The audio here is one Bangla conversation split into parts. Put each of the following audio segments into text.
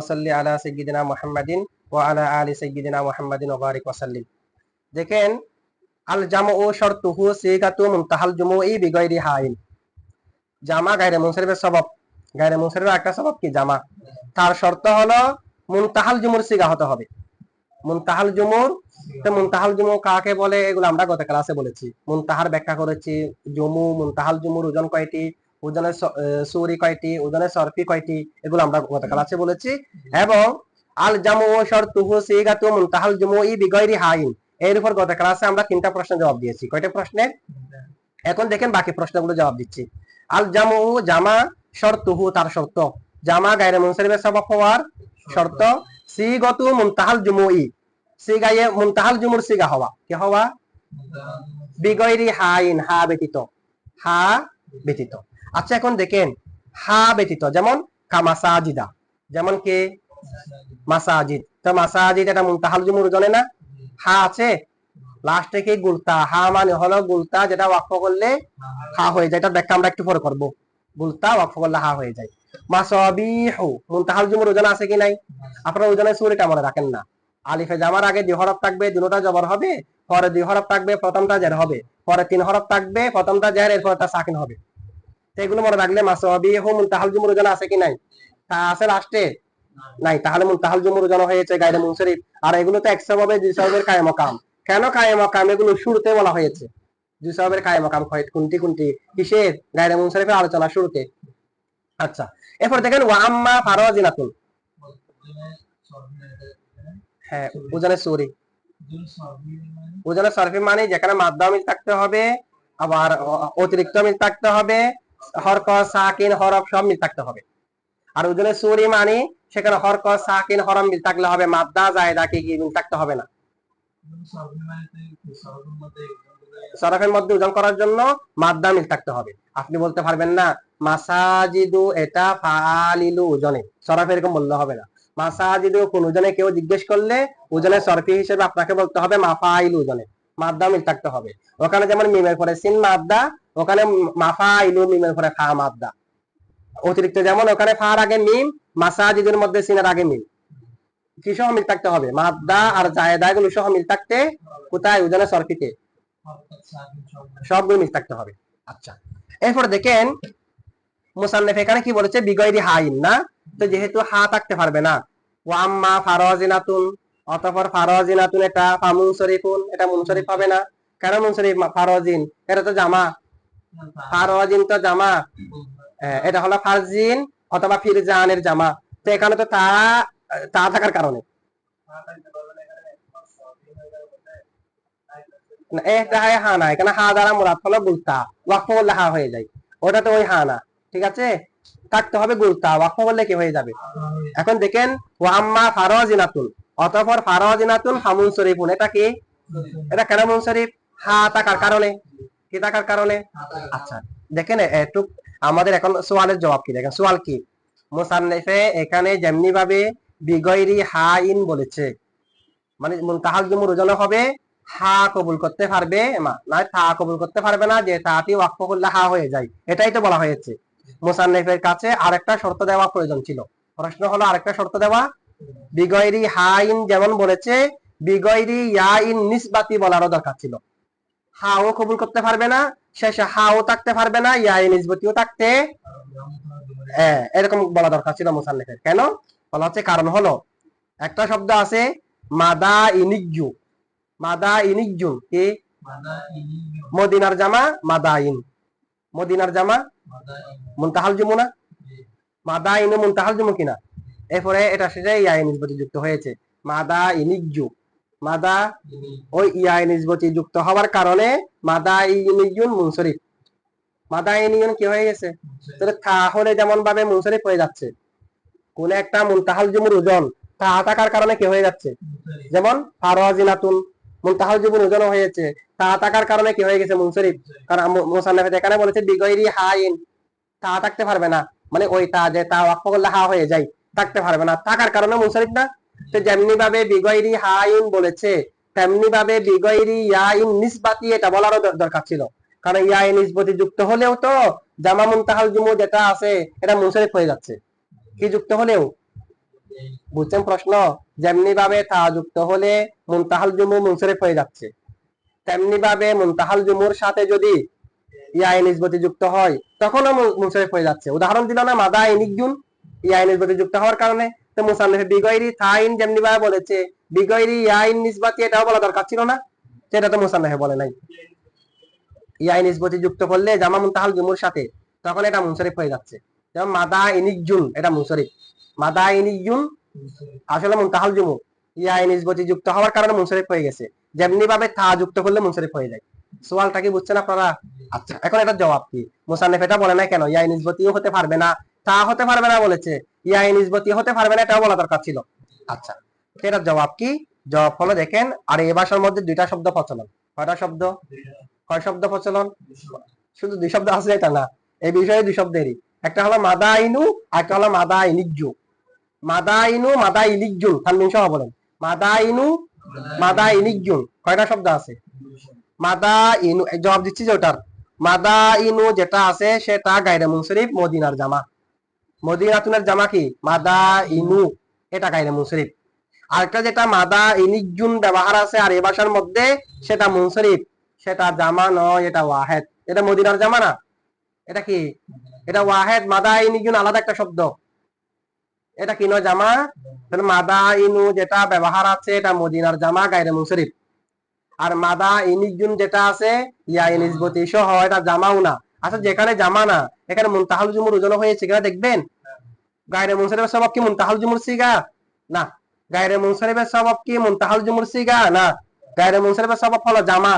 সাল্লি আলা আলা দেখেন আল বিগাইরি হাইন। জামা মুনসারিফের মুনসারিফের একটা কি? জামা। তার শর্ত হলো মুনতাহাল জুমুর সিগা হতে হবে। মুনতাহাল জুমুর, তো মুনতাহাল জুমু কাকে বলে? এগুলো আমরা গত ক্লাসে বলেছি। মুনতাহার ব্যাখ্যা করেছি। জুমু, মুনতাহাল জুমুর ওজন কয়টি? আহ, সুরি কয়টি ওজনের সরফি কয়টি এগুলো আমরা গতকাল আছে বলেছি। এবং আল জামু ও শর্তুহু সিগাতু মুনতাহাল জুমুই বিগাইরি হাইন। এর উপর গত ক্লাসে আমরা তিনটা প্রশ্ন জবাব দিয়েছি। কয়টা প্রশ্নের? এখন দেখেন বাকি প্রশ্নগুলো জবাব দিচ্ছি। আল জামু জামা শর্তুহু তার শর্ত। জামা গায়রে মুনসারিফের সবব হওয়ার শর্ত। সিগতু মুনতাহাল জুমুই সিগায়ে মুনতাহাল জুমুর সিগা হওয়া। কি হওয়া? বিগৈরি হাইন হা ব্যতীত। হা ব্যতীত। আচ্ছা এখন দেখেন, হা ব্যতীত, যেমন কামাসাজিদা, যেমন কি? মাসাজিদ। তো মাসাজিদ এটা মুনতাহাল জুমুর জানে না? হা আছে? গুলতা। হা মানে হলো গুলতা, যেটা ওয়াকফ করলে হা হয়ে যায়। এটা আমরা একটু পরে গুলতা, ওয়াকফ করলে হা হয়ে যায়। মাসাবিহু জুমুর ওজন আছে কি নাই? আপনারা ওজনের সুরিটা মনে রাখেন না। আলিফে জামার আগে দুই হরফ থাকবে দুটোটা জবর হবে, পরে দুই হরফ থাকবে, প্রথমটা জের হবে, পরে তিন হরফ থাকবে, প্রথমটা জের এরপর তা সাকিন হবে। তো এগুলো মনে রাখলে মাসাবিহু মুনতাহাল জুমুর ওজন আছে কি নাই? তা আছে লাস্টে? নাই, তাহলে মুনতাহাল জুমুর ওজন হয়েছে গায়রে মুনসারিফ আর এগুলো তো একশো ভাবে দুই সবের কায়ে মকাম কেন কায়ে মকাম এগুলো শুরুতে বলা হয়েছে। দুই সবের কায়ে মকাম হয় কোনটি কোনটি কিসের? গায়রে মুনসারিফের আলোচনা শুরুতে। আচ্ছা এরপর দেখেন, ওয়া আম্মা ফারাজিনাতুন হ্যাঁ ওজনে সরি। ওজনে সরফি মানে যেখানে মাদ্দা থাকতে হবে, আবার অতিরিক্ত মিল থাকতে হবে হরক সাকিন হরফ সব মিল থাকতে হবে। আর ওজনে সুরি মানে সেখানে হরক সাকিন হরফ মিল থাকলে হবে, মাদ্দা কি মিল থাকতে হবে না। সরফের মধ্যে ওজন করার জন্য মাদ্দা মিল থাকতে হবে। আপনি বলতে পারবেন না, মাসাজিদু এটা ফালিলু ওজনে সরফ এরকম বললে হবে না। মাসাজিদু কোন ওজনে কেউ জিজ্ঞেস করলে ওজনে সরফি হিসেবে আপনাকে বলতে হবে মাফাইলু ওজনে মাদ্দা মিল থাকতে হবে। ওখানে যেমন মিমের পরে সিন মাদ্দা, ওখানে মাফাইলু মিমের পরে ফা মাদ্দা। অতিরিক্ত যেমন ওখানে ফার আগে মিম, মাসাজিদের মধ্যে সিনের আগে মিম। কি সহ মিল থাকতে হবে? মাদ্দা আর জায়দা গুলো সহ মিল থাকতে কোথায়? ওজনে সরফিতে সবগুলো মিল থাকতে হবে। আচ্ছা এরপর দেখেন মুসান্নেফ এখানে কি বলেছে? বিগয়রি হাইন, না? তো যেহেতু হা থাকতে পারবে না। ওয়াম্মা ফারাজিনাতুন অতঃপর ফারাজিনাতুন এটা শরীফুন এটা মুনশরীফ হবে না। কেন মুনশরীফ ফারজিন এটা তো জামা। ফারজিন তো জামা। হ্যাঁ, এটা হলো ফারজিন অথবা ফিরজানের জামা। তো এখানে তো তা তা থাকার কারণে। হা না। এখানে হা দ্বারা মুরাদ হলো গুলতা। ওয়াকফ করলে হা হয়ে যায়। ওটা তো ওই হা না। ঠিক আছে? থাকতে হবে গুলতা। ওয়াকফ করলে কি হয়ে যাবে? এখন দেখেন ওয়াম্মা ফারাজিনাতুন অতঃপর ফারাজিনাতুন হামুন শরীফুন। এটা কি? এটা কেন মুন শরীফ? হা থাকার কারণে? কি থাকার কারণে? আচ্ছা দেখেন একটু আমাদের এখন সোয়ালের জবাব কি? দেখেন সোয়াল কি? মুসান্নেফে এখানে যেমনি ভাবে বিগয়রি হা ইন বলেছে। মানে মুনতাহাল জুমুর ওজন হবে, হা কবুল করতে পারবে, মা, না, তা কবুল করতে পারবে না, যে তাতি ওয়াকফ করলে হা হয়ে যায়। এটাই তো বলা হয়েছে। মুসান্নেফের কাছে আরেকটা শর্ত দেওয়া প্রয়োজন ছিল। প্রশ্ন হলো, আরেকটা শর্ত দেওয়া বিগয়রি হাইন যেমন বলেছে বিগয়রি ইয়াইন নিসবাতি বলারও দরকার ছিল। হাও কবুল করতে পারবে না শেষে হাও থাকতে পারবে না ইয়াই নিসবতিও থাকতে হ্যাঁ, এরকম বলা দরকার ছিল মুসান্নেফের কেন? বলা হচ্ছে কারণ হলো একটা শব্দ আছে মাদা ইনিজু মাদা ইনিজু কি? মদিনার জামা মাদাইন মদিনার জামা মুনতাহাল মাদা ইনু মুনতাহাল জুমু কিনা? এরপরে এটা সেটা ইয়াই নিসবতি যুক্ত হয়েছে। মাদা ইনিজু মাদা ওই ইয়াই নিসবতি যুক্ত হওয়ার কারণে মাদা ইনিজুন মুনসরিফ। মাদা ইনিয়ন কি হয়ে গেছে? তাহলে তাহলে যেমন ভাবে মুনসরিফ হয়ে যাচ্ছে, কোন একটা মুনতাহাল জুমুর ওজন তা থাকার কারণে কি হয়ে যাচ্ছে? যেমন ফারওয়াজিনাতুন মুনতাহাল জুমুর ওজন হয়েছে, তা থাকার কারণে কি হয়ে গেছে মুনসরিফ? কারণ মুসান্নাফে এখানে বলেছে বিগয়রি হাইন তা থাকতে পারবে না। মানে ওই তা যে তা ওয়াকফ করলে হা হয়ে যায়। থাকতে পারবে না। থাকার কারণে মুনসরিফ না, তো যেমনি ভাবে বিগয়রি হাইন বলেছে তেমনি ভাবে বিগয়রি ইয়াইন নিসবাতি এটা বলারও দরকার ছিল। কারণ ইয়াইন নিসবতি যুক্ত হলেও তো জামা মুনতাহাল জুমু যেটা আছে, এটা মুনসরিফ হয়ে যাচ্ছে। কি যুক্ত হলেও? বুঝছেন প্রশ্ন? যেমনি ভাবে তা যুক্ত হলে মুনতাহাল জুমু মুনসরিফ হয়ে যাচ্ছে। তেমনি ভাবে মুনতাহাল জুমুর সাথে যদি ইয়া নিসবতি যুক্ত হয়, তখনও মুন- মুনসরিফ হয়ে যাচ্ছে। উদাহরণ দিল না মাদা ইনিকজুন ইয়া নিসবতি যুক্ত হওয়ার কারণে তো মুসান্নিফে বিগয়রি থাইন যেমনি ভাবে বলেছে, বিগয়রি ইয়াইন নিসবাতি এটাও বলা দরকার ছিল না, সেটা তো মুসান্নিফে বলে নাই। ইয়াই নিসবতি যুক্ত করলে জামা মুনতাহাল জুমুর সাথে তখন এটা মুনসরিফ হয়ে যাচ্ছে। যেমন মাদা ইনিকজুন এটা মুনসরিফ মাদা ইনিকজুন আসলে মুনতাহাল জুমু। ইয়াই নিসবতি যুক্ত হওয়ার কারণে মুনসরিফ হয়ে গেছে। যেমনি ভাবে তা যুক্ত করলে মুনসরিফ হয়ে যায়। সোয়ালটা কি বুঝছেন আপনারা? আচ্ছা এখন এটা জবাব কি? মুসান্নিফ এটা বলে না কেন? ইয়াই নিসবতিও হতে পারবে না। তা হতে পারবে না বলেছে। ইয়াই নিসবতি হতে পারবে না, এটাও বলা দরকার ছিল। আচ্ছা এটার জবাব কি? জবাব হলো, দেখেন, আর এই ভাষার মধ্যে দুইটা শব্দ প্রচলন। কয়টা শব্দ? কয় শব্দ প্রচলন? শুধু দুই শব্দ আছে, এটা না। এই বিষয়ে দুই শব্দেরই। একটা হলো মাদা আইনু, আর একটা হলো মাদা ইনিকজু মাদা আইনু, মাদা ইলিকজুন তানবিন সহ বলেন। মাদা আইনু, মাদা ইনিকজুন কয়টা শব্দ আছে? মাদা ইনু জবাব দিচ্ছি যে ওটার। মাদা ইনু যেটা আছে, সেটা গায়রে মুনসরিফ মদিনার জামা। মদিনাতুনের জামা কি মাদা ইনু এটা গায়রে মুনসরিফ। আরেকটা যেটা মাদা ইনিকজুন ব্যবহার আছে আর এই ভাষার মধ্যে, সেটা মুনসরিফ। সেটা জামা নয়, এটা ওয়াহেদ। এটা মদিনার জামা না? এটা কি? এটা ওয়াহেদ মাদা ইনিকজুন আলাদা একটা শব্দ। এটা কি নয় জামা? তাহলে মাদা ইনু যেটা ব্যবহার আছে, এটা মদিনার জামা গায়রে মুনসরিফ। আর মাদা ইনিকজুন যেটা আছে ইয়া ইনিসবতি সহ, এটা জামাও না। আচ্ছা যেখানে জামা না এখানে মুনতাহাল জুমুর ওজন হয়েছে কিনা দেখবেন? গায়রে মুনসরিফের সবব কি? মুনতাহাল জুমুর সিগা? না। গায়রে মুনসরিফের সবব কি? মুনতাহাল জুমুর সিগা? না। গায়রে মুনসরিফের সবব হলো জামা।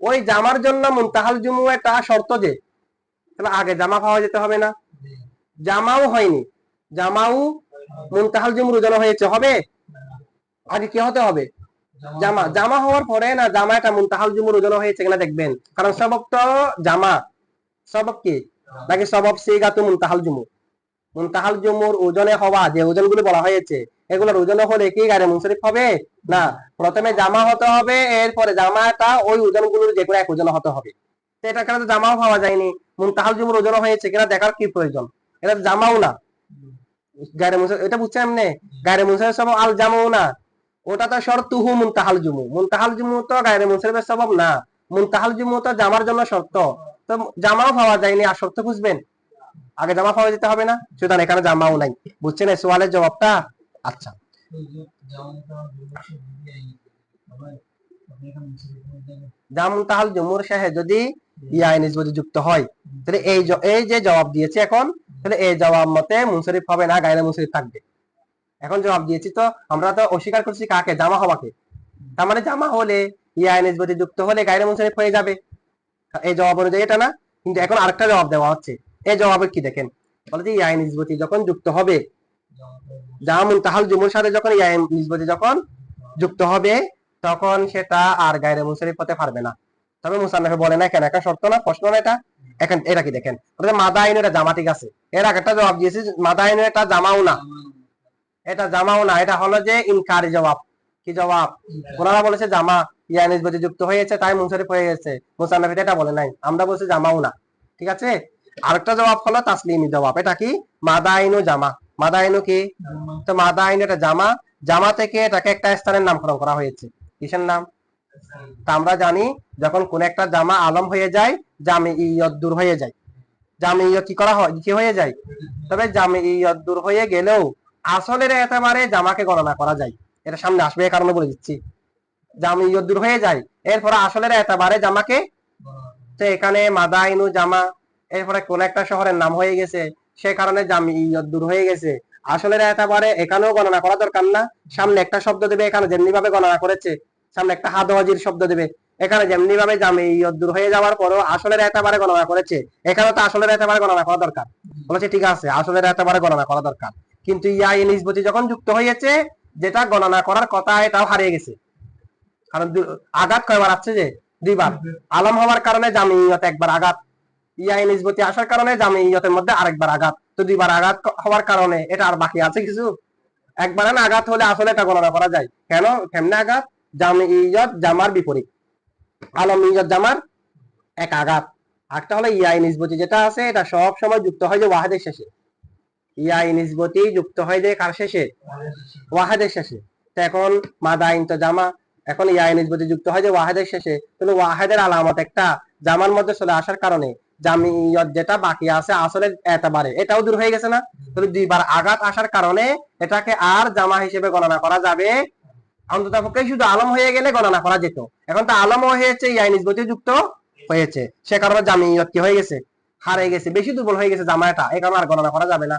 ওই জামার জন্য মুনতাহাল জুমু একটা শর্ত যে, তাহলে আগে জামা পাওয়া যেতে হবে না। জামাও হয়নি। জামাও মুনতাহাল জুমুর ওজন হয়েছে, হবে? আগে কি হতে হবে? জামা। জামা হওয়ার পরে না, জামা এটা মুনতাহাল জুমুর ওজন হয়েছে কিনা দেখবেন। কারণ সবক তো জামা। সবক কি? নাকি সবব সিগাতু মুনতাহাল জুমু মুনতাহাল জুমুর ওজনে হওয়া, যে ওজনগুলো বলা হয়েছে, এগুলোর ওজনে হলে কি গাড়ি মুনসরিফ হবে? না, প্রথমে জামা হতে হবে, এরপরে জামাটা ওই ওজনগুলোর যে কোনো এক ওজন হতে হবে। এটা কেন জামাও পাওয়া যায়নি? মুনতাহাল জুমুর ওজন হয়েছে কিনা দেখার কি প্রয়োজন? এটা জামাও না। গাড়ি মুনসরিফ, এটা বুঝছেন এমনি গাড়ি মুনসরিফ সব আল জামাও না। ওটা তো শর্তুহু মুনতাহাল জুমু মুনতাহাল জুমু তো গায়রে মুনসরিফের সবব না। মুনতাহাল জুমু তো জামার জন্য শর্ত। তো জামাও পাওয়া যায়নি, আর শর্ত খুঁজবেন। আগে জামা পাওয়া যেতে হবে না, সুতরাং এখানে জামাও নাই। বুঝছেন এই সোয়ালের জবাবটা? আচ্ছা। জামুন তাহাল জুমুর সাহে যদি ইয়া নিসবতি যুক্ত হয়, তাহলে এই এই যে জবাব দিয়েছে এখন, তাহলে এই জবাব মতে মুনসরিফ হবে না গায়রে মুনসরিফ থাকবে। এখন জবাব দিয়েছি তো, আমরা তো অস্বীকার করছি কাকে? জামা হওয়াকে। তার মানে জামা হলে, ইয়া নিসবতি যুক্ত হলে গায়রে মুনসরিফ হয়ে যাবে। এই জবাব অনুযায়ী এটা না, কিন্তু এখন আরেকটা জবাব দেওয়া হচ্ছে। এই জবাবে কি দেখেন? বলে যে ইয়া নিসবতি যখন যুক্ত হবে জামুন তাহাল জুমুর সাথে যখন ইয়া নিসবতি যখন যুক্ত হবে, তখন সেটা আর গায়রে মুনসরিফ হতে পারবে না। তবে মুসান্নাফে বলে না, কেন? একটা শর্ত না, প্রশ্ন না এটা। এখন এটা কি দেখেন? মাদা আইন এটা জামা ঠিক আছে। এর আগে একটা জবাব দিয়েছি মাদা আইন এটা জামাও না। এটা জামাও না, এটা হলো যে, ইনকারি জবাব। কি জবাব? ওনারা বলেছে জামা ইয়া নিসবতি যুক্ত হয়েছে তাই মুনসরিফ হয়ে গেছে। মুসান্নাফিতে এটা বলে নাই। আমরা বলছি জামাও না। ঠিক আছে? আরেকটা জবাব হলো তাসলিমি জবাব। এটা কি? মাদা আইনু জামা। মাদা আইনু কি? তো মাদা আইনু এটা জামা। জামা থেকে এটাকে একটা স্থানের নামকরণ করা হয়েছে। কিসের নাম? তা আমরা জানি যখন কোন একটা জামা আলম হয়ে যায় জামে ইয়ত দূর হয়ে যায়। জামে ইয়ত কি করা হয়? কি হয়ে যায়? তবে জামে ইয়ত দূর হয়ে গেলেও আসলের একেবারে জামাকে গণনা করা যায়। এটা সামনে আসবে এই কারণে বলে দিচ্ছি। জামে ইয়ত হয়ে যায় এরপরে আসলের একেবারে জামাকে তো এখানে মাদাইনু জামা, এরপরে কোন একটা শহরের নাম হয়ে গেছে, সে কারণে জামি ইয়ত হয়ে গেছে আসলে একেবারে এখানেও গণনা করা দরকার না। সামনে একটা শব্দ দেবে, এখানে যেমনি ভাবে গণনা করেছে, সামনে একটা হাদওয়াজির শব্দ দেবে। এখানে যেমনি ভাবে জামি ইয়ত হয়ে যাওয়ার পরও আসলের একেবারে গণনা করেছে এখানে তো আসলের একেবারে গণনা করা দরকার। বলেছে, ঠিক আছে, আসলের একেবারে গণনা করা দরকার। কিন্তু ইয়া নিসবতি যখন যুক্ত হয়েছে যেটা গণনা করার কথা, এটাও হারিয়ে গেছে। কারণ আঘাত কয়বার আসছে যে? দুইবার। আলম হওয়ার কারণে জামিয়ত একবার আঘাত। ইয়া নিসবতি আসার কারণে জামিয়তের মধ্যে আরেকবার আঘাত। তো দুইবার আঘাত হওয়ার কারণে এটা আর বাকি আছে কিছু? একবার না আঘাত হলে আসলে এটা গণনা করা যায়। কেন? কেমনে আঘাত? জামি জামিয়ত জামার বিপরীত। আলম ইয়ত জামার এক আঘাত। একটা হলো ইয়াই নিসবতি। যেটা আছে, এটা সব সময় যুক্ত হয় যে ওয়াহেদের শেষে। ইয়াই নিসবতি যুক্ত হয় যে কার শেষে? ওয়াহাদের শেষে। তো এখন মাদা ইন তো জামা, এখন যুক্ত হয় যে ওয়াহাদের শেষে। তাহলে ওয়াহাদের আলামত একটা জামার মধ্যে চলে আসার কারণে জামিয়ত যেটা বাকি আছে আসলে এতবারে, এটাও দূর হয়ে গেছে না? তাহলে দুইবার আঘাত আসার কারণে এটাকে আর জামা হিসেবে গণনা করা যাবে। অন্তত পক্ষে শুধু আলম হয়ে গেলে গণনা করা যেত। এখন তো আলম হয়েছে ইয়াই নিসবতি যুক্ত হয়েছে। সে কারণে জামিয়ত কি হয়ে গেছে? হারিয়ে গেছে, বেশি দুর্বল হয়ে গেছে জামায়াটা এই কারণে আর গণনা করা যাবে না।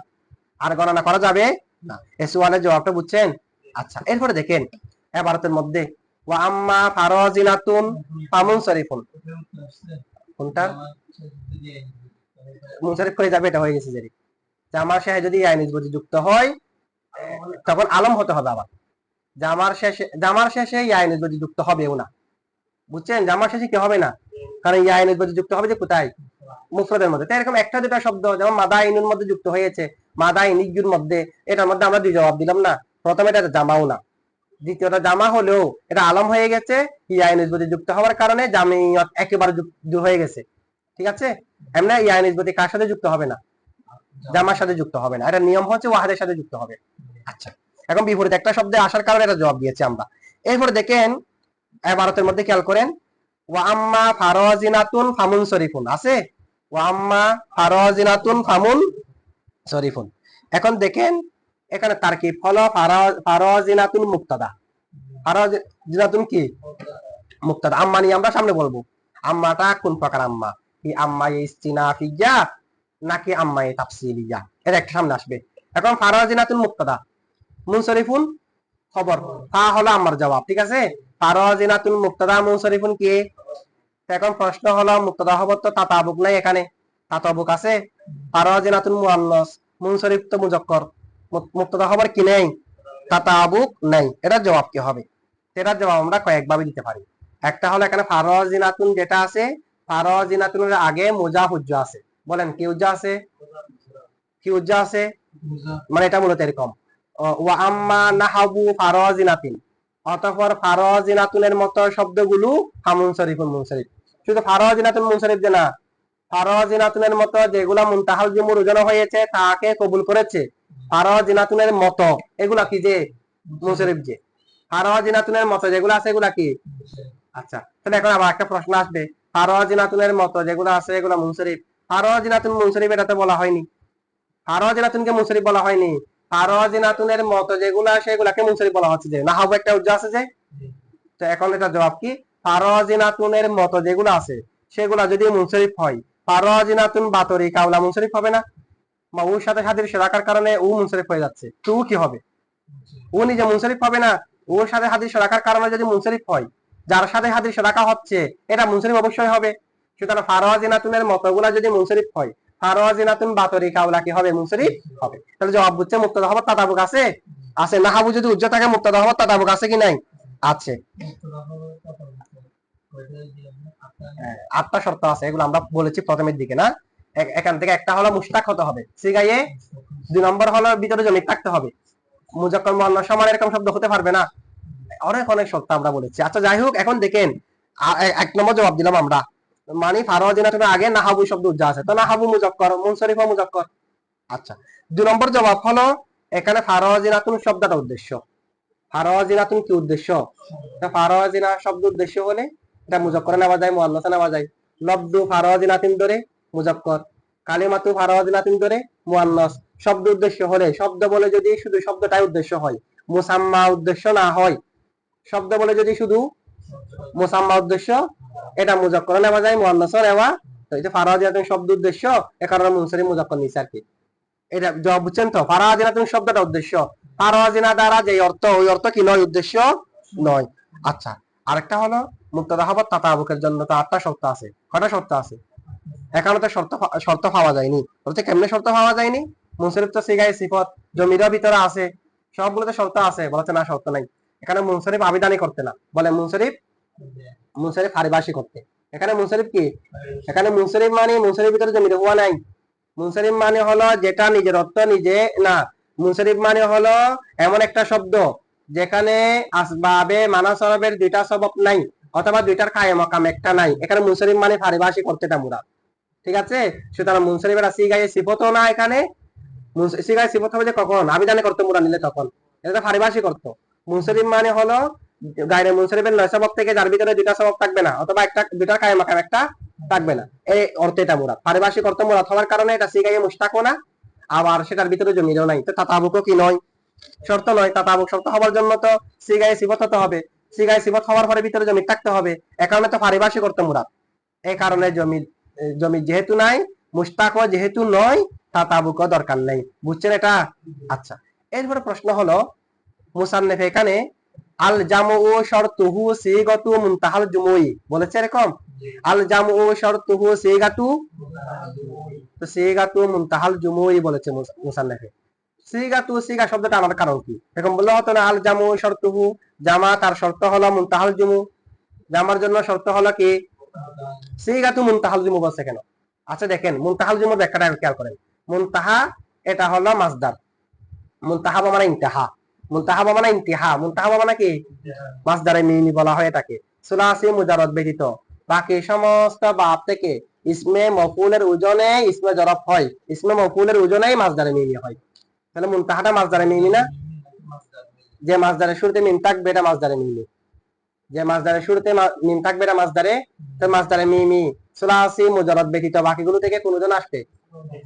আর গণনা করা যাবে না। এস ওয়ানের জবাবটা বুঝছেন? আচ্ছা এরপরে দেখেন, এবারতের মধ্যে, ওয়া আম্মা ফারাজিনাতুন ফামুন শরীফুন কোনটা? মুনসারিফ করে যাবে, এটা হয়ে গেছে যেটি জামার শেষে যদি আইন নিসবতি যুক্ত হয়, তখন আলম হতে হবে আবার। জামার শেষে জামার শেষে ইয়াই নিসবতি যুক্ত হবেও না। বুঝছেন? জামার শেষে কি হবে না? কারণ ইয়াই নিসবতি যুক্ত হবে যে কোথায়? মুফরদের মধ্যে। তো এরকম একটা দুটা শব্দ, যেমন মাদা ইনুর মধ্যে যুক্ত হয়েছে মাদা ইনিজুর মধ্যে, এটার মধ্যে আমরা দুই জবাব দিলাম না। প্রথমে এটা জামাও না। দ্বিতীয়টা জামা হলেও এটা আলম হয়ে গেছে ইয়াই নিসবতি যুক্ত হওয়ার কারণে জামিয়ত একেবারে দূর হয়ে গেছে। ঠিক আছে? এমনি ইয়াই নিসবতি কার সাথে যুক্ত হবে না? জামার সাথে যুক্ত হবে না। এটা নিয়ম হচ্ছে ওয়াহাদের সাথে যুক্ত হবে। আচ্ছা এখন বিপরীত একটা শব্দে আসার কারণে এটা জবাব দিয়েছি আমরা। এরপরে দেখেন ভারতের মধ্যে খেয়াল করেন, ওয়া আম্মা ফারাজিনাতুন ফামুন শরীফুন, আছে? ওয়া আম্মা ফারাজিনাতুন ফামুন শরীফুন এখন দেখেন, এখানে তারকিব হলো ফারা- ফারাজিনাতুন মুক্তাদা। ফারাজিনাতুন কি? মুক্তাদা। আম্মা নিয়ে আমরা সামনে বলব। আম্মাটা কোন প্রকার আম্মা? কি আম্মা ইস্তিনাফিয়া নাকি আম্মা তাফসিলিয়া? এর একটা সামনে আসবে। এখন ফারাজিনাতুন মুক্তাদা। মুনসরিফুন, খবর। তা হলো আমার জবাব, ঠিক আছে? ফারাজিনাতুন মুক্তাদা, মুনসরিফুন কি? এখন প্রশ্ন হলো, মুক্তাদা খবর তো তাতাবুক নাই এখানে। তাতাবুক আছে। ফারাজিনাতুন মুআন্নাস মুনসরিফ তো মুজাক্কর মুক্তাদা খবর কি নেই? তাতাবুক নাই। এটার জবাব কি হবে? এটার জবাব আমরা কয়েকভাবে দিতে পারি। একটা হলো এখানে ফারাজিনাতুন যেটা আছে ফারাজিনাতুনের আগে মুজা হুজ্জা আছে। বলেন, কি হুজ্জা আছে? কি হুজ্জা আছে? মানে এটা মূলত এরকম। ওয়া আম্মা নাহাবু ফারাজিনাতিন অতঃপর ফারাজিনাতুনের মতো শব্দগুলো হামুন শরীফুন মুনসরিফ। শুধু ফারাজিনাতুন মুনসরিফ যে না ফারাজিনাতুনের মতো যেগুলা মুনতাহাল জুমুর ওজন হয়েছে, তাকে কবুল করেছে। ফারাজিনাতুনের মতো, এগুলা কি যে? মুনসরিফ যে। ফারাজিনাতুনের মতো, যেগুলো আছে এগুলা কি? আচ্ছা তাহলে এখন আবার একটা প্রশ্ন আসবে। ফারাজিনাতুনের মতো যেগুলো আছে এগুলা মুনসরিফ ফারাজিনাতুন মুনসরিফ এটাতে বলা হয়নি। ফারাজিনাতুনকে মুনসরিফ বলা হয়নি। ফারাজিনাতুনের মতো যেগুলো আছে এগুলাকে মুনসরিফ বলা হচ্ছে যে। নাহাবু একটা উজ্জা আছে যে? তো এখন এটা জবাব কি? ফারাজিনাতুনের মতো যেগুলো আছে, সেগুলা যদি মুনসরিফ হয় ফারাজিনাতুন বাতরি কাউলা হবে না। সাথে সাথে রাখার কারণে হয়ে যাচ্ছে। কি হবে? নিজে হবে না ওর সাথে রাখার কারণে যদি মুনসরিফ হয়, যার সাথে হচ্ছে, এটা অবশ্যই হবে। সুতরাং ফারওয়াজিনাতুনের মতগুলা যদি মুনসরিফ হয় ফারওয়াজিনাতুন বাতরি কাউলা কি হবে? মুনসরিফ হবে। তাহলে জবাব বুঝছে মুক্তাদা হবার তাতাবুক আছে? আছে। নাহাবু যদি উজ্জ্ব থাকে মুক্তাদা হবার তাতাবুক আছে কি নাই? আছে। আটটা শর্ত আছে, এগুলো আমরা বলেছি প্রথমের দিকে, না? এখান থেকে একটা হলো মুস্তাক হতে হবে সিগাইয়ে দুই নম্বর হলো ভিতরে জমি থাকতে হবে। মুজাক্কর মুআন্নাস সমান এরকম শব্দ হতে পারবে না। অনেক অনেক শর্ত আমরা বলেছি। আচ্ছা যাই হোক, এখন দেখেন এক নম্বর জবাব দিলাম আমরা। মানে ফারওয়াজিনাতুনের আগে নাহাবু শব্দ উজ্জা আছে, তো নাহাবু মুজাক্কর, মুনসরিফ মুজাক্কর। আচ্ছা দুই নম্বর জবাব হলো, এখানে ফারওয়াজিনাতুন শব্দটা উদ্দেশ্য। ফারওয়াজিনাতুন কি উদ্দেশ্য? তা ফারওয়াজিনা শব্দ উদ্দেশ্য হলে এটা মুজাক্করে নেওয়া যায় মুআন্নাসে নেওয়া যায় লব্দু ফারওয়াজিনাতিন ধরে মুজাক্কর। কালিমাতু ফারওয়াজিনাতিন ধরে মুআন্নাস শব্দ উদ্দেশ্য হলে, শব্দ বলে যদি শুধু শব্দটাই উদ্দেশ্য হয়, মুসাম্মা উদ্দেশ্য না হয়, শব্দ বলে যদি শুধু মুসাম্মা উদ্দেশ্য, এটা মুজাক্কর নেওয়া যায় মুআন্নাস নেওয়া ফারওয়াজিনাতুন শব্দ উদ্দেশ্য, এ কারণে মুনসারি মুজাক্কর নিছে আর কি। এটা জবাব বুঝছেন তো? শব্দটা উদ্দেশ্য। ফারওয়াজিনা দ্বারা যে অর্থ, ওই অর্থ কি নয়? উদ্দেশ্য নয়। আচ্ছা আরেকটা হলো মুক্তাদা হবার তাতাবুকের জন্য তো আটটা শর্ত আছে। কয়টা শর্ত আছে? এখানে তো শর্ত শর্ত পাওয়া যায়নি। বলতে কেমনে শর্ত পাওয়া যায়নি? মুনসরিফ তো সিগাই সিফত জমিরও ভিতরে আছে, সবগুলোতে শর্ত আছে। বলতে না, শর্ত নাই। এখানে মুনসরিফ আবিদানি করতে না। বলে, মুনসরিফ মুনসরিফ হারিবাসী করতে। এখানে মুনসরিফ কি? এখানে মুনসরিফ মানে মুনসরিফ ভিতরে জমির হওয়া নাই। মুনসরিফ মানে হলো যেটা নিজের অর্থ নিজে না, মুনসরিফ মানে হলো এমন একটা শব্দ যেখানে আসবাবে মানা সরবের দুইটা সবব নাই, অথবা দুইটার খায় মকাম একটা নাই। এখানে মুনসরিফ মানে পারিভাষিক করতেটা মুরা ঠিক আছে? সুতরাং মুনসরিফের আসি গায়ে সিফতও না এখানে। সিগায় সিফত হবে যে কখন? আবিধানে করতো মুরা নিলে তখন। এটা তো পারিভাষিক অর্থ মুনসরিফ মানে হলো গায়রে মুনসরিফের নয় সবক থেকে যার ভিতরে দুটা সবক থাকবে না, অথবা একটা দুটা কায়ে মাকাম একটা থাকবে না। এই অর্থে এটা মুরাদ পারিভাষিক অর্থ মুরাদ হওয়ার কারণে এটা সিগাইয়ে মুস্তাকও না, আবার সেটার ভিতরে জমিরও নাই। তো তাতাবুকও কি নয়? শর্ত নয় তাতাবুক শর্ত হওয়ার জন্য তো সিগায়ে সিফত হতে হবে। সিগায়ে সিফত হওয়ার পরে ভিতরে জমি থাকতে হবে। এ কারণে তো পারিভাষিক অর্থ মুরাদ। এই কারণে জমি জমি যেহেতু নাই, মুস্তাকও যেহেতু নয় তাতাবুকও দরকার নেই। বুঝছেন এটা? আচ্ছা। এরপরে প্রশ্ন হলো, মুসান্নেফ এখানে আল জামু ও শর্তুহু সিগাতু মুনতাহাল জুমুই। বলেছে এরকম? আল জামু ও শর্তুহু সিগাতু তো সিগাতু মুনতাহাল জুমুই বলেছে মুস- মুসান্নেফে সিগাতু সিগা শব্দটা আনার কারণ কি? হতো না, আল জামু জামা তার শর্ত হলো জুমু। জামার জন্য শর্ত হলো কি? সিগাতু মুনতাহাল জুমু বলছে কেন? আচ্ছা দেখেন জুমুর ব্যাখ্যাটা খেয়াল করেন। এটা হলো মানে মানে মানে কি? মিনি বলা হয় এটাকে। সুলাসি মুজারদ ব্যতীত। বাকি সমস্ত বাপ থেকে ইসমে মফুলের ওজনে ইসমে জরফ হয়। ইসমে মফুলের ওজনেই মাসদারে মিনি হয়। তাহলে মুনতাহাটা মাসদারে মিনি না? যে মাছ মাসদারে শুরুতে মিম থাকবে, এটা মাসদারে মিমি যে মাসদারে শুরুতে মা- মিম থাকবে, এটা মাসদারে তো মাসদারে মিমি। সুলাসি মুজারদ ব্যতীত বাকিগুলো থেকে কোন ওজন আসবে?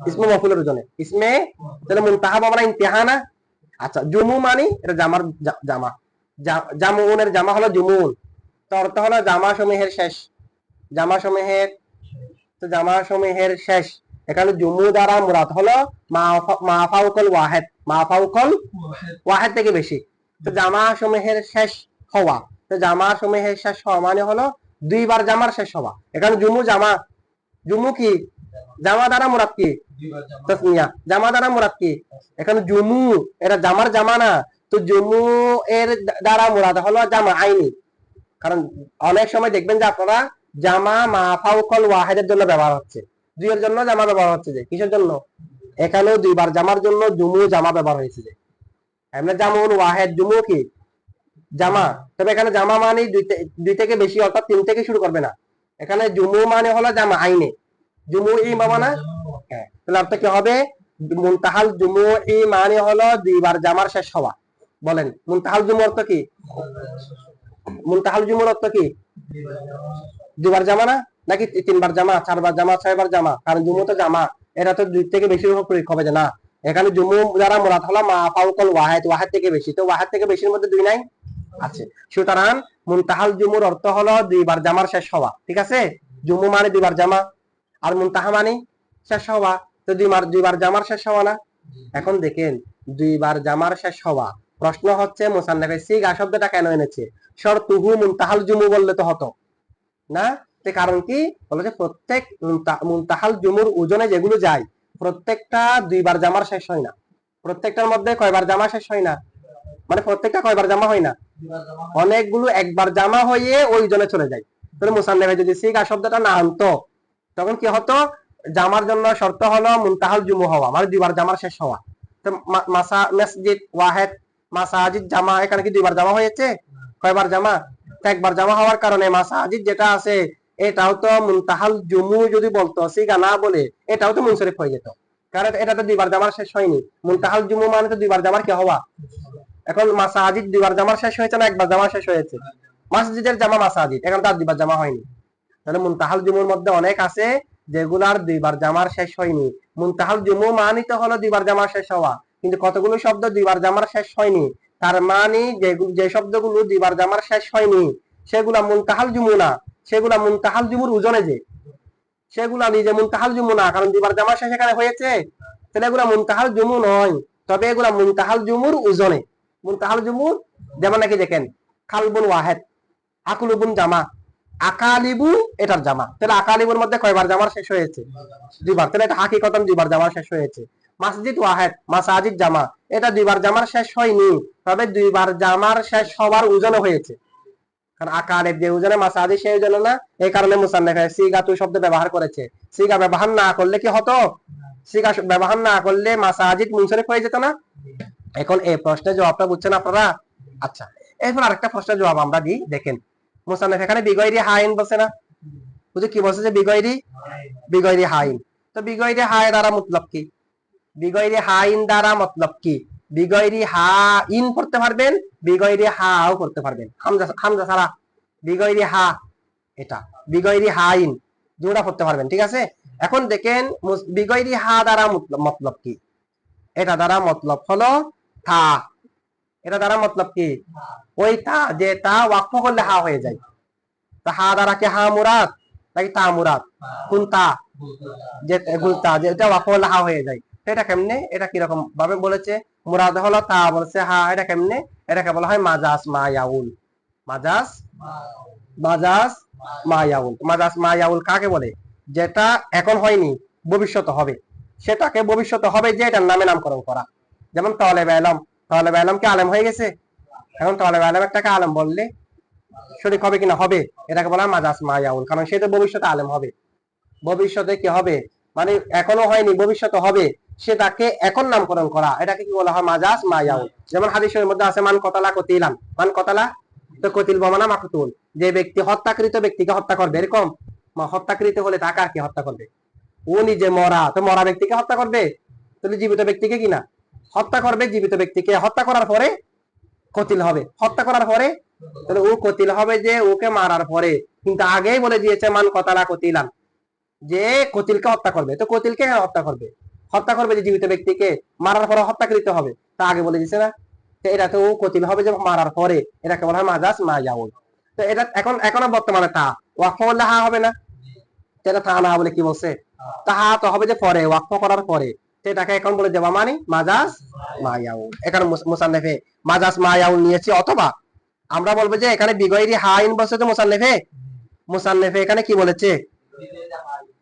ইসমে মফুলের ওজনে ইসমে, তাহলে মুনতাহা মানে ইন্তিহা না আচ্ছা জুমু মানি, এটা জামার জামা। জামুনের জামা হলো জুমুন। তো অর্থ হলো জামা সমূহের শেষ। জামা সমূহের তো জামা সমূহের শেষ। এখানে জুমু দ্বারা মুরাদ হলো মাফাউকল ওয়াহেদ মাফাউকল ওয়াহেদ। থেকে বেশি। তো জামা সমূহের শেষ হওয়া তো জামা সমূহের শেষ হওয়া মানে হলো দুইবার জামার শেষ হওয়া। এখানে জুমু জামা জুমু কি? জামা দ্বারা মুরাদ কি? তসমিয়া জামা। দ্বারা মুরাদ কি? এখানে জুমু এটা জামার জামা না তো জুমু এর দ্বারা মুরাদ হলো জামা আইনি। কারণ অনেক সময় দেখবেন যে আপনারা জামা মাফাউকল ওয়াহেদের জন্য ব্যবহার হচ্ছে। দুইয়ের জন্য জামা ব্যবহার হচ্ছে যে, কিসের জন্য? এখানেও দুইবার জামার জন্য জুমু জামা ব্যবহার হয়েছে যে। এমনি জামুন ওয়াহেদ, জুমু কি? জামা। তবে এখানে জামা মানে দুই থেকে বেশি, অর্থাৎ তিন থেকে শুরু করবে না। এখানে জুমু মানে হলো জামা, আইনে। জুমু ই মামা না? হ্যাঁ। তাহলে অর্থ কি হবে? মুনতাহাল জুমু ই মানে হলো দুইবার জামার শেষ হওয়া। বলেন, মুনতাহাল জুমু অর্থ কি? মুনতাহাল জুমুর অর্থ কি? দুবার জামা না? নাকি তিনবার জামা, চারবার জামা, ছয়বার জামা? কারণ জুমু তো জামা। এটা তো দুই থেকে বেশি প্রয়োগ হবে না। এখানে জুমু যারা মুরাদ হলো, মা ফাউকল ওয়াহেদ ওয়াহেদ থেকে বেশি। তো ওয়াহেদ থেকে বেশির মধ্যে দুই নাই আছে। সুতরাং মুনতাহাল জুমুর অর্থ হলো দুইবার জামার শেষ হওয়া। ঠিক আছে? জুমু মানে দুইবার জামা। আর মুনতাহা মানে শেষ হওয়া। তো দুইবার দুইবার জামার শেষ হওয়া না? এখন দেখেন, দুইবার জামার শেষ হওয়া। প্রশ্ন হচ্ছে মুসান্নাফে সিগা শব্দটা কেন এনেছে? শর্তুহু মুনতাহাল জুমু বললে তো হতো। না? কারণ কি? বলে যে প্রত্যেক মুনতা- মুনতাহাল জুমুর ওজনে যেগুলো যায়, প্রত্যেকটা দুইবার জামার শেষ হয় না। প্রত্যেকটার মধ্যে কয়বার জামা শেষ হয় না? মানে প্রত্যেকটা কয়বার জামা হয় না? অনেকগুলো একবার জামা হয়ে ওই জনে চলে যায়। তাহলে মুসান্নাফে যদি সিগা শব্দটা না আনতো, তখন কি হতো? জামার জন্য শর্ত হলো মুনতাহাল জুমু হওয়া মানে দুইবার জামার শেষ হওয়া। তো মাসা মসজিদ, ওয়াহেদ, মাসাজিদ, জামা, এখানে কি দুইবার জামা হয়েছে? কয়বার জামা? একবার জামা হওয়ার কারণে মাসাজিদ যেটা আছে এটাও তো মুনতাহাল জুমু যদি বলতো সিগা না বলে, এটাও তো মুনসরিফ হয়ে যেত। কারণ এটা তো দুইবার জামার শেষ হয়নি। মুনতাহাল জুমু মানে তো দুইবার জামার কি হওয়া। এখন মাসাজিদ দুইবার জামার শেষ হয়েছে না একবার জামা শেষ হয়েছে? মসজিদের জামা মাসাজিদ, এখন তার দুইবার জামা হয়নি। তাহলে মুনতাহাল জুমুর মধ্যে অনেক আছে যেগুলার দুইবার জামার শেষ হয়নি। মুনতাহাল জুমু মানিতে হলো দুইবার জামার শেষ হওয়া। কিন্তু কতগুলো শব্দ দুইবার জামার শেষ হয়নি? তার মানে যে শব্দগুলো দুইবার জামার শেষ হয়নি, সেগুলা মুনতাহাল জুমু না। সেগুলা মুনতাহাল জুমুর ওজনে যে, সেগুলা নিজে মুনতাহাল জুমু না, কারণ দুইবার জামার শেষ এখানে হয়েছে, তাহলে এগুলা মুনতাহাল জুমু নয়, তবে এগুলা মুনতাহাল জুমুর ওজনে মুনতাহাল জুমুর যেমন নাকি দেখেন খালবুন ওয়াহেদ আকুলুবুন জামা, আকালিবু এটার জামা। তাহলে আকালিবুর মধ্যে কয়বার জামার শেষ হয়েছে? দুইবার। তাহলে এটা হাকিকতন দুইবার জামার শেষ হয়েছে। মাসজিদ ওয়াহেদ, মাসাজিদ জামা, এটা দুইবার জামার শেষ হয়নি, তবে দুইবার জামার শেষ হওয়ার ওজনে হয়েছে। কারণ আকারের যে ওজনে মাসাজিদ সেই ওজনে না, এই কারণে মুসান্নেফে সিগা তুই শব্দ ব্যবহার করেছে। সিগা ব্যবহার না করলে কি হতো? সিগা ব্যবহার না করলে মাসাজিদ মুনসরিফ হয়ে যেত না? এখন এই প্রশ্নের জবাবটা বুঝছেন আপনারা? আচ্ছা এরপর আরেকটা প্রশ্নের জবাব আমরা দিই, দেখেন। মুসান্নেফ এখানে বিগয়রি হাইন বলছে না? বুঝে কি বলছে যে বিগয়রি বিগয়রি হাইন। তো বিগয়রি হায় দ্বারা মতলব কি? বিগয়রি হা ইন দ্বারা মতলব কি? বিগয়রি হা ইন পড়তে পারবেন বিগয়রি হাও করতে পারবেন। হামজা হামজা ছাড়া বিগয়রি হা এটা বিগয়রি হা ইন দুটা পড়তে পারবেন ঠিক আছে? এখন দেখেন বিগয়রি হা দ্বারা মতলব কি? এটা দ্বারা মতলব হলো থা। এটা দ্বারা মতলব কি? ওই তা যে তা ওয়াকফ করলে হা হয়ে যায়। তা হা দ্বারা কি হা মুরাদ? নাকি তা মুরাদ? কোন তা যে গুলতা যেটা ওয়াকফ করলে হা হয়ে যায়। এটা কেমনে? এটা কীরকম ভাবে বলেছে? মুরাদ হলো তা বলছে, হা, এটা কেমনে? এটাকে বলা হয় মাজাস মায়াউল। মাজাস মাজাস মায়াউল। মাজাস মায়াউল কাকে বলে? যেটা এখন হয়নি ভবিষ্যতে হবে। সেটাকে ভবিষ্যতে হবে যে এটার নামে নামকরণ করা। যেমন তলেব আলম। তলেব আলম কি আলেম হয়ে গেছে? এখন তলেব আলম একটাকে আলেম বললে সঠিক হবে কিনা? হবে। এটাকে বলা মাজাস মায়াউল, কারণ সে তো ভবিষ্যতে আলেম হবে। ভবিষ্যতে কি হবে? মানে এখনও হয়নি ভবিষ্যতে হবে। সেটাকে এখন নামকরণ করা। এটাকে কি বলা হয়? মাজাস মায়াউল যেমন হাদিসের মধ্যে আছে, মান কতালা কতিলাম মান কতালা তো কতিল বমানা মাকুতুল যে ব্যক্তি হত্যাকৃত ব্যক্তিকে হত্যা করবে, এরকম? হত্যাকৃত হলে তাকে আর কি হত্যা করবে? ও নিজে মরা, তো মরা ব্যক্তিকে হত্যা করবে? তাহলে জীবিত ব্যক্তিকে কিনা হত্যা করবে, জীবিত ব্যক্তিকে হত্যা করার পরে কতিল হবে। হত্যা করার পরে? তাহলে ও কতিল হবে যে ওকে মারার পরে। কিন্তু আগেই বলে দিয়েছে, মান কতালা কতিলান। যে কতিলকে হত্যা করবে। তো কতিলকে হত্যা করবে? হত্যা করবে যে জীবিত ব্যক্তিকে, মারার পরে হত্যাকৃত হবে। তা আগে বলে দিছে না। এটা তো কতিল হবে যে মারার পরে। এটাকে বলা হয় মাজাস মায়াউল তো এটা এখন, এখনও বর্তমানে তা। ওয়াকফ বললে হা হবে না। এটা তা না বলে কি বলছে? তাহা তো হবে যে পরে, ওয়াকফ করার পরে। তো এটাকে এখন বলে দেওয়া মানে মাজাস মায়াউল এখানে মুস- মুসান্নেফে মাজাস মায়াউল নিয়েছি অথবা আমরা বলব যে এখানে বিগয়রি হাইন বলছে তো মুসান্নেফে? মুসান্নেফে এখানে কি বলেছে?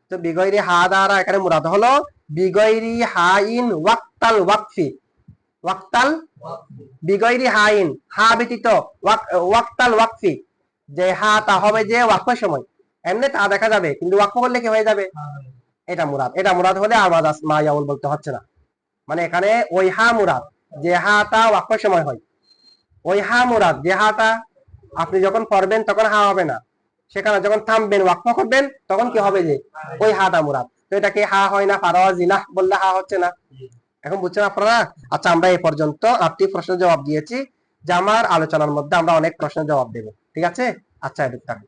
তো বিগয়রি হা দ্বারা এখানে মুরাদ হলো বিগয়রি হাইন ওয়াক্তাল ওয়াকফি। ওয়াক্তাল? বিগয়রি হাইন। হা ব্যতীত ওয়াক্তাল ওয়াকফি। যে হা তা হবে যে ওয়াকফের সময়। এমনি তা দেখা যাবে, কিন্তু ওয়াকফ করলে কি হয়ে যাবে? এটা মুরাদ। এটা মুরাদ হলে বলতে হচ্ছে না। মানে এখানে ওই হা মুরাদ, যে হাটা ওয়াকফের সময় হয়। ওই হা মুরাদ, যে আপনি যখন পড়বেন তখন হা হবে না। সেখানে যখন থামবেন, ওয়াকফ করবেন, তখন কি হবে যে ওই হাটা মুরাদ। তো এটা কি হা হয় না ফারোয়া জিনা বললে হা হচ্ছে না। এখন বুঝছেন আপনারা? আচ্ছা আমরা এই পর্যন্ত আটটি প্রশ্নের জবাব দিয়েছি। যে আমার আলোচনার মধ্যে আমরা অনেক প্রশ্নের জবাব দেব, ঠিক আছে? আচ্ছা এদিক থাকবে